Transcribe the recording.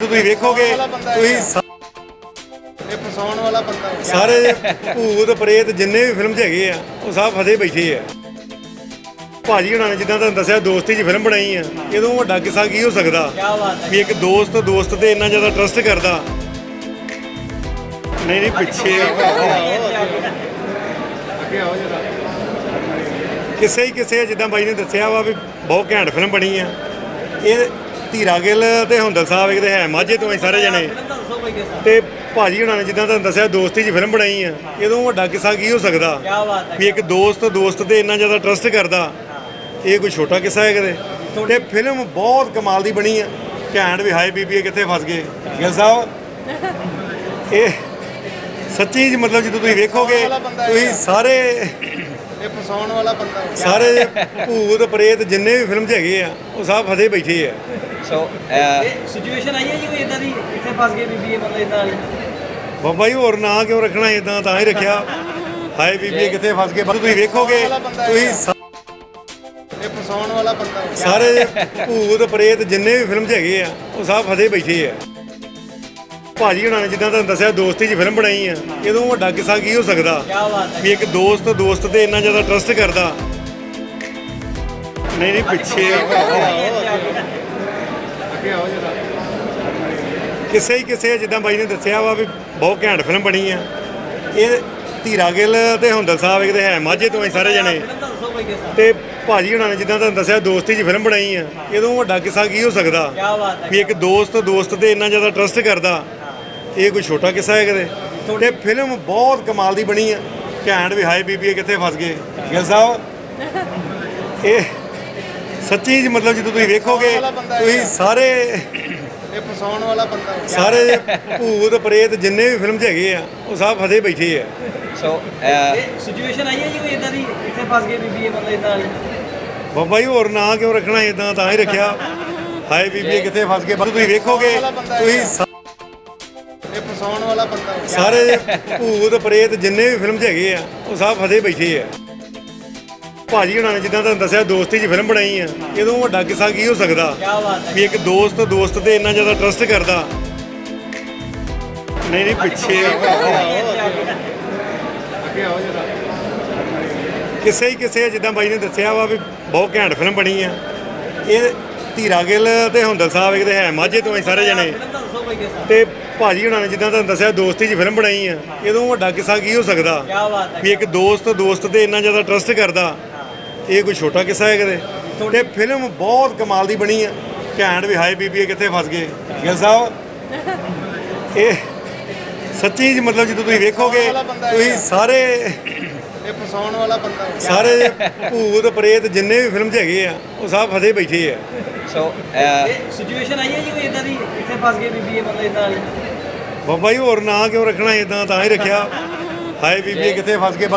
ਤੁਸੀਂ ਵੇਖੋਗੇ ਤੁਸੀਂ ਸਾ- ਇਹ ਫਸਾਉਣ ਵਾਲਾ ਬੰਦਾ ਹੈ। ਸਾਰੇ ਭੂਤ ਪ੍ਰੇਤ ਜਿੰਨੇ ਵੀ ਫਿਲਮ 'ਚ ਹੈਗੇ ਆ ਉਹ ਸਭ ਫਸੇ ਬੈਠੇ ਆ। ਭਾਜੀ ਹੁਣਾਂ ਨੇ ਜਿੱਦਾਂ ਤੁਹਾਨੂੰ ਦੱਸਿਆ ਦੋਸਤੀ 'ਚ ਫਿਲਮ ਬਣਾਈ ਆ। ਇਹਦੋਂ ਵੱਡਾ ਕਿੱਸਾ ਕੀ ਹੋ ਸਕਦਾ? ਵੀ ਇੱਕ ਦੋਸਤ ਦੋਸਤ ਤੇ ਇੰਨਾ ਜ਼ਿਆਦਾ ਟਰਸਟ ਕਰਦਾ। ਨਹੀਂ ਨਹੀਂ ਪਿੱਛੇ ਅੱਗੇ ਆਓ ਜਰਾ। ਕਿਸੇ ਹੀ ਕਿਸੇ ਜਿੱਦਾਂ ਬਾਈ ਨੇ ਦੱਸਿਆ ਵਾ ਵੀ ਬਹੁਤ ਘੈਂਟ ਫਿਲਮ ਬਣੀ ਆ। ਇਹ ਧੀਰਾ ਗਿੱਲ ਤੇ ਹੁੰਦਲ ਸਾਹਿਬ ਇੱਕ ਤੇ ਹੈ ਮਾਝੇ ਤੋਂ ਅਸੀਂ ਸਾਰੇ ਜਣੇ। ਤੇ ਭਾਜੀ ਹੁਣਾਂ ਨੇ ਜਿੱਦਾਂ ਤੁਹਾਨੂੰ ਦੱਸਿਆ ਦੋਸਤੀ 'ਚ ਫਿਲਮ ਬਣਾਈ ਆ। ਇਹਦੋਂ ਵੱਡਾ ਕਿੱਸਾ ਕੀ ਹੋ ਸਕਦਾ? ਵੀ ਇੱਕ ਦੋਸਤ ਦੋਸਤ ਤੇ ਇੰਨਾ ਜ਼ਿਆਦਾ ਟਰਸਟ ਕਰਦਾ। ਇਹ ਕੋਈ ਛੋਟਾ ਕਿੱਸਾ ਹੈ ਕਦੇ? ਤੇ ਫਿਲਮ ਬਹੁਤ ਕਮਾਲ ਦੀ ਬਣੀ ਆ। ਘੈਂਟ ਵੀ ਹਾਏ ਬੀਬੀ ਕਿੱਥੇ ਫਸ ਗਏ? ਗਿੱਲ ਸਾਹਿਬ ਇਹ ਸੱਚੀ ਜੀ ਮਤਲਬ ਜਦੋਂ ਤੁਸੀਂ ਵੇਖੋਗੇ ਤੁਸੀਂ ਸਾਰੇ ਇਹ ਫਸਾਉਣ ਵਾਲਾ ਬੰਦਾ ਹੈ। ਸਾਰੇ ਭੂਤ ਪ੍ਰੇਤ ਜਿੰਨੇ ਵੀ ਫਿਲਮ 'ਚ ਹੈਗੇ ਆ ਉਹ ਸਭ ਫਸੇ ਬੈਠੇ ਆ। ਸੋ ਸਿਚੁਏਸ਼ਨ ਆਈ ਹੈ ਜੀ ਕੋਈ ਇਦਾਂ ਦੀ? ਇੱਥੇ ਫਸ ਗਏ ਬੀਬੀ ਇਹ ਮਤਲਬ ਇਦਾਂ ਵਾਲੀ? ਬਾਬਾ ਜੀ ਹੋਰ ਨਾਂ ਕਿਉਂ ਰੱਖਣਾ ਇਦਾਂ ਤਾਂ ਹੀ ਰੱਖਿਆ। ਹਾਏ ਬੀਬੀ ਕਿੱਥੇ ਫਸ ਗਏ? ਤੁਸੀਂ ਵੇਖੋਗੇ ਤੁਸੀਂ ਇਹ ਫਸਾਉਣ ਵਾਲਾ ਬੰਦਾ ਹੈ। ਸਾਰੇ ਭੂਤ ਪ੍ਰੇਤ ਜਿੰਨੇ ਵੀ ਫਿਲਮ 'ਚ ਹੈਗੇ ਆ ਉਹ ਸਭ ਫਸੇ ਬੈਠੇ ਆ। ਭਾਜੀ ਹੁਣਾਂ ਨੇ ਜਿੱਦਾਂ ਤੁਹਾਨੂੰ ਦੱਸਿਆ ਦੋਸਤੀ 'ਚ ਫਿਲਮ ਬਣਾਈ ਆ। ਇਹਦੋਂ ਵੱਡਾ ਕਿੱਸਾ ਕੀ ਹੋ ਸਕਦਾ? ਕੀ ਬਾਤ ਹੈ। ਵੀ ਇੱਕ ਦੋਸਤ ਦੋਸਤ ਤੇ ਇੰਨਾ ਜ਼ਿਆਦਾ ਟਰਸਟ ਕਰਦਾ। ਨਹੀਂ ਨਹੀਂ ਪਿੱਛੇ ਅੱਗੇ ਆਓ ਜਰਾ। ਕਿਸੇ ਹੀ ਕਿਸੇ ਜਿੱਦਾਂ ਬਾਈ ਨੇ ਦੱਸਿਆ ਵਾ ਵੀ ਬਹੁਤ ਘੈਂਟ ਫਿਲਮ ਬਣੀ ਆ। ਇਹ ਧੀਰਾ ਗਿੱਲ ਤੇ ਹੁੰਦਲ ਸਾਹਿਬ ਇੱਕ ਤੇ ਹੈ ਮਾਝੇ ਤੋਂ ਅਸੀਂ ਸਾਰੇ ਜਣੇ। ਤਾਂ ਭਾਜੀ ਹੁਣਾਂ ਨੇ ਜਿੱਦਾਂ ਤੁਹਾਨੂੰ ਦੱਸਿਆ ਦੋਸਤੀ 'ਚ ਫਿਲਮ ਬਣਾਈ ਆ। ਇਹਦੋਂ ਵੱਡਾ ਕਿੱਸਾ ਕੀ ਹੋ ਸਕਦਾ? ਕੀ ਬਾਤ ਹੈ ਵੀ ਇੱਕ ਦੋਸਤ ਦੋਸਤ ਤੇ ਇੰਨਾ ਜ਼ਿਆਦਾ ਟਰਸਟ ਕਰਦਾ। ਇਹ ਕੋਈ ਛੋਟਾ ਕਿੱਸਾ ਹੈ ਕਦੇ? ਤੇ ਫਿਲਮ ਬਹੁਤ ਕਮਾਲ ਦੀ ਬਣੀ ਆ ਘੈਂਟ ਵੀ ਹਾਏ ਬੀਬੀ ਕਿੱਥੇ ਫਸ ਗਏ? ਗਿੱਲ ਸਾਹਿਬ ਇਹ ਸੱਚੀ ਜੀ ਮਤਲਬ ਜਦੋਂ ਤੁਸੀਂ ਵੇਖੋਗੇ ਤੁਸੀਂ ਸਾਰੇ ਇਹ ਫਸਾਉਣ ਵਾਲਾ ਬੰਦਾ ਹੈ। ਸਾਰੇ ਭੂਤ ਪ੍ਰੇਤ ਜਿੰਨੇ ਵੀ ਫਿਲਮ 'ਚ ਹੈਗੇ ਆ ਉਹ ਸਭ ਫਸੇ ਬੈਠੇ ਆ। ਸੋ ਸਿਚੁਏਸ਼ਨ ਆਈ ਹੈ ਜੀ ਕੋਈ ਇਦਾਂ ਦੀ? ਇੱਥੇ ਫਸ ਗਏ ਬੀਬੀ ਇਹ ਮਤਲਬ ਇਦਾਂ ਵਾਲੀ? ਬਾਬਾ ਜੀ ਹੋਰ ਨਾਂ ਕਿਉਂ ਰੱਖਣਾ ਇਦਾਂ ਤਾਂ ਹੀ ਰੱਖਿਆ? ਹਾਏ ਬੀਬੀ ਕਿੱਥੇ ਫਸ ਗਏ? ਤੁਸੀਂ ਵੇਖੋਗੇ ਤੁਸੀਂ ਫਸਾਉਣ ਵਾਲਾ ਬੰਦਾ ਹੈ। ਸਾਰੇ ਭੂਤ ਪ੍ਰੇਤ ਜਿੰਨੇ ਵੀ ਫਿਲਮ 'ਚ ਹੈਗੇ ਆ ਉਹ ਸਭ ਫਸੇ ਬੈਠੇ ਆ। ਭਾਜੀ ਹੁਣਾਂ ਨੇ ਜਿੱਦਾਂ ਤੁਹਾਨੂੰ ਦੱਸਿਆ ਦੋਸਤੀ 'ਚ ਫਿਲਮ ਬਣਾਈ ਆ। ਇਹਦੋਂ ਵੱਡਾ ਕਿੱਸਾ ਕੀ ਹੋ ਸਕਦਾ? ਕੀ ਬਾਤ ਹੈ। ਵੀ ਇੱਕ ਦੋਸਤ ਦੋਸਤ ਤੇ ਇੰਨਾ ਜ਼ਿਆਦਾ ਟਰਸਟ ਕਰਦਾ। ਨਹੀਂ ਨਹੀਂ ਪਿੱਛੇ ਅੱਗੇ ਆਓ ਜਰਾ। ਕਿਸੇ ਹੀ ਕਿਸੇ ਜਿੱਦਾਂ ਬਾਈ ਨੇ ਦੱਸਿਆ ਵਾ ਵੀ ਬਹੁਤ ਘੈਂਟ ਫਿਲਮ ਬਣੀ ਆ। ਇਹ ਧੀਰਾ ਗਿੱਲ ਤੇ ਹੁੰਦਲ ਸਾਹਿਬ ਇੱਕ ਤੇ ਹੈ ਮਾਝੇ ਤੋਂ ਅਸੀਂ ਸਾਰੇ ਜਣੇ। ਤਾਂ ਭਾਜੀ ਹੁਣਾਂ ਨੇ ਜਿੱਦਾਂ ਤੁਹਾਨੂੰ ਦੱਸਿਆ ਦੋਸਤੀ 'ਚ ਫਿਲਮ ਬਣਾਈ ਆ। ਇਹਦੋਂ ਵੱਡਾ ਕਿੱਸਾ ਕੀ ਹੋ ਸਕਦਾ? ਕੀ ਬਾਤ ਹੈ ਵੀ ਇੱਕ ਦੋਸਤ ਦੋਸਤ ਤੇ ਇੰਨਾ ਜ਼ਿਆਦਾ ਟਰਸਟ ਕਰਦਾ। ਇਹ ਕੋਈ ਛੋਟਾ ਕਿੱਸਾ ਹੈ ਕਦੇ ਤੇ ਫਿਲਮ ਬਹੁਤ ਕਮਾਲ ਦੀ ਬਣੀ ਆ। ਘੈਂਟ ਵੀ ਹਾਏ ਬੀਬੀ ਕਿੱਥੇ ਫਸ ਗਏ? ਗਿੱਲ ਸਾਹਿਬ ਇਹ ਸੱਚੀ ਜੀ ਮਤਲਬ ਜਦੋਂ ਤੁਸੀਂ ਵੇਖੋਗੇ ਤੁਸੀਂ ਸਾਰੇ ਇਹ ਫਸਾਉਣ ਵਾਲਾ ਬੰਦਾ ਹੈ। ਸਾਰੇ ਭੂਤ ਪ੍ਰੇਤ ਜਿੰਨੇ ਵੀ ਫਿਲਮ 'ਚ ਹੈਗੇ ਆ ਉਹ ਸਭ ਫਸੇ ਬੈਠੇ ਆ। ਸੋ ਸਿਚੁਏਸ਼ਨ ਆਈ ਹੈ ਜੀ ਕੋਈ ਇਦਾਂ ਦੀ? ਇੱਥੇ ਫਸ ਗਏ ਬੀਬੀ ਇਹ ਮਤਲਬ ਇਦਾਂ ਵਾਲੀ? ਬਾਬਾ ਜੀ ਹੋਰ ਨਾਂ ਕਿਉਂ ਰੱਖਣਾ ਇਦਾਂ ਤਾਂ ਹੀ ਰੱਖਿਆ। ਹਾਏ ਬੀਬੀ ਕਿੱਥੇ ਫਸ ਗਏ?